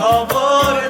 খবর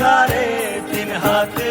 সারে তিন হাতে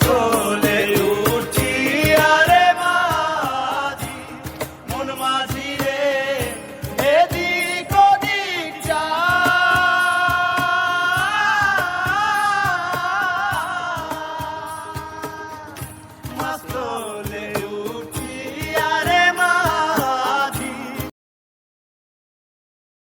Pastor.